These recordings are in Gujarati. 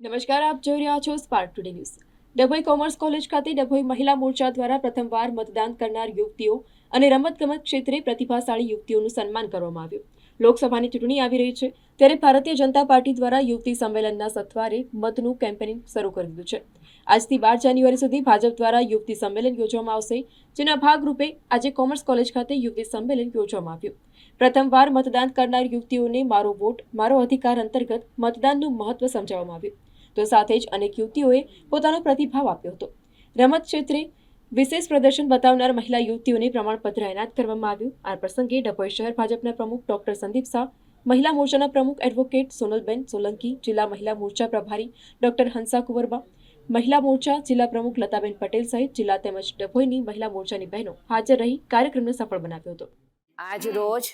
નમસ્કાર, આપ જોઈ રહ્યા છો Spark Today News Dabhoi commerce college ખાતે ડભોઈ મહિલા મોરચા દ્વારા પ્રથમવાર મતદાન કરનાર યુવતીઓ અને રમતગમત ક્ષેત્રે પ્રતિભાશાળી યુવતીઓનું સન્માન કરવામાં આવ્યું. લોકસભાની ચૂંટણી આવી રહી છે, ત્યારે ભારતીય જનતા પાર્ટી દ્વારા યુવતી સંમેલનના સત્વારે મતનું કેમ્પેનિંગ શરૂ કરી દીધું છે. આજથી બાર જાન્યુઆરી સુધી ભાજપ દ્વારા યુવતી સંમેલન યોજવામાં આવશે, જેના ભાગરૂપે આજે કોમર્સ કોલેજ ખાતે યુવતી સંમેલન યોજવામાં આવ્યું. પ્રથમવાર મતદાન કરનાર યુવતીઓને મારો વોટ, મારો અધિકાર અંતર્ગત મતદાનનું મહત્વ સમજાવવામાં આવ્યું. તો સાથે જ અનેક યુવતીઓએ પોતાનો પ્રતિભાવ આપ્યો હતો. રમત ક્ષેત્રે વિશેષ પ્રદર્શન બતાવનાર મહિલા યુવતીઓને પ્રમાણપત્ર એનાયત કરવામાં આવ્યું. આ પ્રસંગે ડભોઈ શહેર ભાજપના પ્રમુખ ડોક્ટર સંદીપ શાહ, મહિલા મોરચાના પ્રમુખ એડવોકેટ સોનલબેન સોલંકી, જિલ્લા મહિલા મોરચા પ્રભારી ડોક્ટર હંસા કુંવરબા, મહિલા મોરચા જિલ્લા પ્રમુખ લતાબેન પટેલ સહિત જિલ્લા તેમજ ડભોઈની મહિલા મોરચાની બહેનો હાજર રહી કાર્યક્રમને સફળ બનાવ્યો હતો. આજ રોજ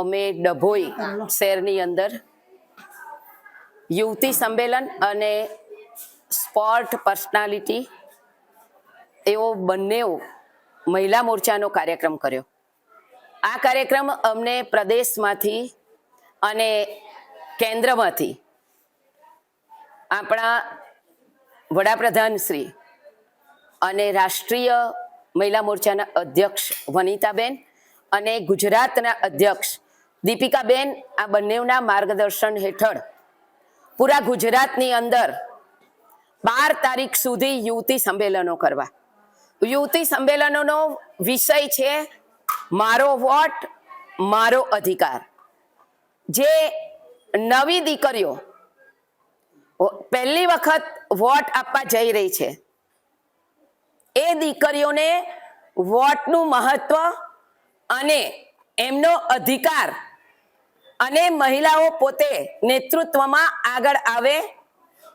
અમે ડભોઈ શહેરની અંદર યુવતી સંમેલન અને સ્પોર્ટ પર્સનાલિટી, એવો બંને મહિલા મોરચાનો કાર્યક્રમ કર્યો. આ કાર્યક્રમ અમને પ્રદેશમાંથી અને કેન્દ્રમાંથી આપણા વડાપ્રધાન શ્રી અને રાષ્ટ્રીય મહિલા મોરચાના અધ્યક્ષ વનિતાબેન અને ગુજરાતના અધ્યક્ષ દીપિકાબેન આ બંનેના માર્ગદર્શન હેઠળ પૂરા ગુજરાતની અંદર બાર તારીખ સુધી યુવતી સંમેલનો કરવા. યુવતી સંમેલનોનો વિષય છે, મારો વોટ, મારો અધિકાર. જે નવી દીકરીઓ પહેલી વખત વોટ આપવા જઈ રહી છે, એ દીકરીઓને વોટનું મહત્વ અને એમનો અધિકાર અને મહિલાઓ પોતે નેતૃત્વમાં આગળ આવે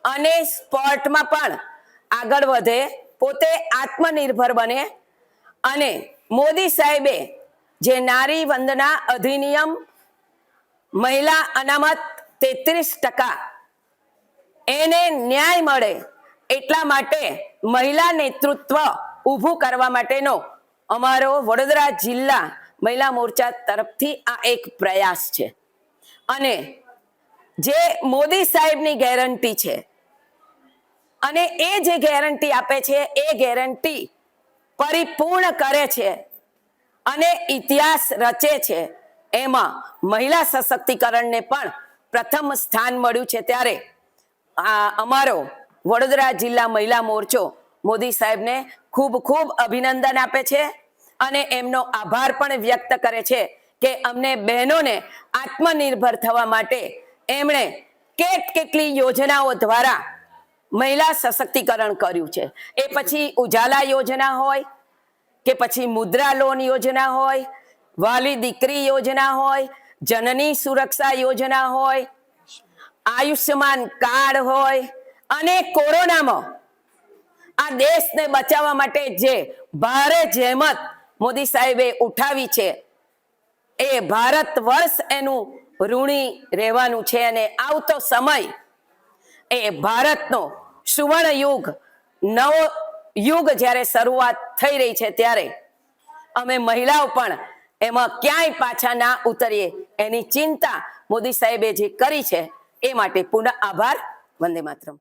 અને સ્પોર્ટમાં પણ આગળ વધે, પોતે આત્મનિર્ભર બને. અને મોદી સાહેબે જે નારી વંદના અધિનિયમ મહિલા અનામત તેત્રીસ ટકા એને ન્યાય મળે એટલા માટે મહિલા નેતૃત્વ ઊભું કરવા માટેનો અમારો વડોદરા જિલ્લા મહિલા મોરચા તરફથી આ એક પ્રયાસ છે. અને જે મોદી સાહેબની ગેરંટી છે, અને એ જે ગેરંટી આપે છે, એ ગેરંટી પરિપૂર્ણ કરે છે અને ઇતિહાસ રચે છે, એમાં મહિલા સશક્તિકરણને પણ પ્રથમ સ્થાન મળ્યું છે ત્યારે આ અમારો વડોદરા જિલ્લા મહિલા મોરચો મોદી સાહેબને ખૂબ ખૂબ અભિનંદન આપે છે અને એમનો આભાર પણ વ્યક્ત કરે છે. કે અમને બહેનોને આત્મનિર્ભર થવા માટે એમણે કેટ કેટલી યોજનાઓ દ્વારા મહિલા સશક્તિકરણ કર્યું છે. એ પછી ઉજાલા યોજના હોય કે પછી મુદ્રા લોન યોજના હોય, વાલી દીકરી યોજના હોય, જનની સુરક્ષા યોજના હોય, આયુષ્યમાન કાર્ડ હોય અને કોરોનામાં આ દેશને બચાવવા માટે જે ભારે જહેમત મોદી સાહેબે ઉઠાવી છે એ ભારત વર્ષ એનું ઋણી રહેવાનું છે અને આવતો સમય એ ભારતનો સુવર્ણ યુગ નવો યુગ જ્યારે શરૂઆત થઈ રહી છે ત્યારે અમે મહિલાઓ પણ એમાં ક્યાંય પાછા ના ઉતરીએ એની ચિંતા મોદી સાહેબે જે કરી છે એ માટે પુનઃ આભાર, વંદે માતરમ.